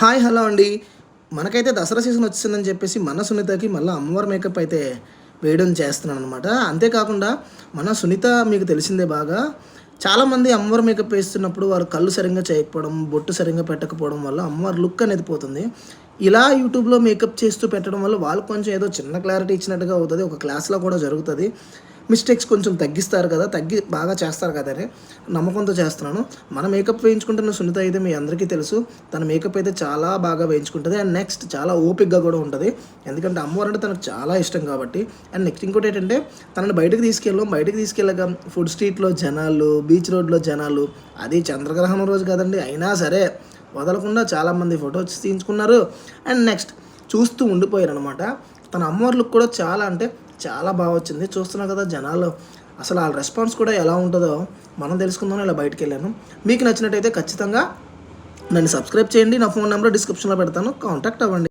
Hi hello అండి. మనకైతే Dasara season వచ్చిందని చెప్పేసి మన సునీతకి మళ్ళీ అమ్మవారి మేకప్ అయితే వేయడం చేస్తున్నాను అనమాట అంతేకాకుండా మన సునీత మీకు తెలిసిందే బాగా. చాలామంది అమ్మవారి మేకప్ వేస్తున్నప్పుడు వారు కళ్ళు సరిగ్గా చేయకపోవడం బొట్టు సరిగ్గా పెట్టకపోవడం వల్ల అమ్మవారి లుక్ అనేది పోతుంది. ఇలా యూట్యూబ్లో మేకప్ చేస్తూ పెట్టడం వల్ల వాళ్ళు కొంచెం ఏదో చిన్న క్లారిటీ ఇచ్చినట్టుగా అవుతుంది. ఒక క్లాస్లో కూడా జరుగుతుంది. మిస్టేక్స్ కొంచెం తగ్గిస్తారు కదా తగ్గి బాగా చేస్తారు కదా అని నమ్మకంతో చేస్తున్నాను. మన మేకప్ వేయించుకుంటున్న సునీత అయితే మీ అందరికీ తెలుసు తన మేకప్ అయితే చాలా బాగా వేయించుకుంటుంది అండ్ నెక్స్ట్ చాలా ఓపిక్గా కూడా ఉంటుంది. ఎందుకంటే అమ్మవారు అంటే తనకు చాలా ఇష్టం కాబట్టి. అండ్ నెక్స్ట్ ఇంకోటి ఏంటంటే తనని బయటకు తీసుకెళ్ళాం బయటకు తీసుకెళ్ళగా ఫుడ్ స్ట్రీట్లో జనాలు బీచ్ రోడ్లో జనాలు అది చంద్రగ్రహణం రోజు కదండి అయినా సరే వదలకుండా చాలామంది ఫొటోస్ తీయించుకున్నారు. అండ్ నెక్స్ట్ చూస్తూ ఉండిపోయారు అనమాట తన అమ్మవారి లుక్ కూడా చాలా అంటే చాలా బాగా వచ్చింది. చూస్తున్నా కదా జనాలు. అసలు వాళ్ళ రెస్పాన్స్ కూడా ఎలా ఉంటుందో మనం తెలుసుకుందాం ఇలా బయటకు వెళ్ళాను. మీకు నచ్చినట్టయితే ఖచ్చితంగా నన్ను సబ్స్క్రైబ్ చేయండి. నా ఫోన్ నెంబర్ డిస్క్రిప్షన్లో పెడతాను. కాంటాక్ట్ అవ్వండి.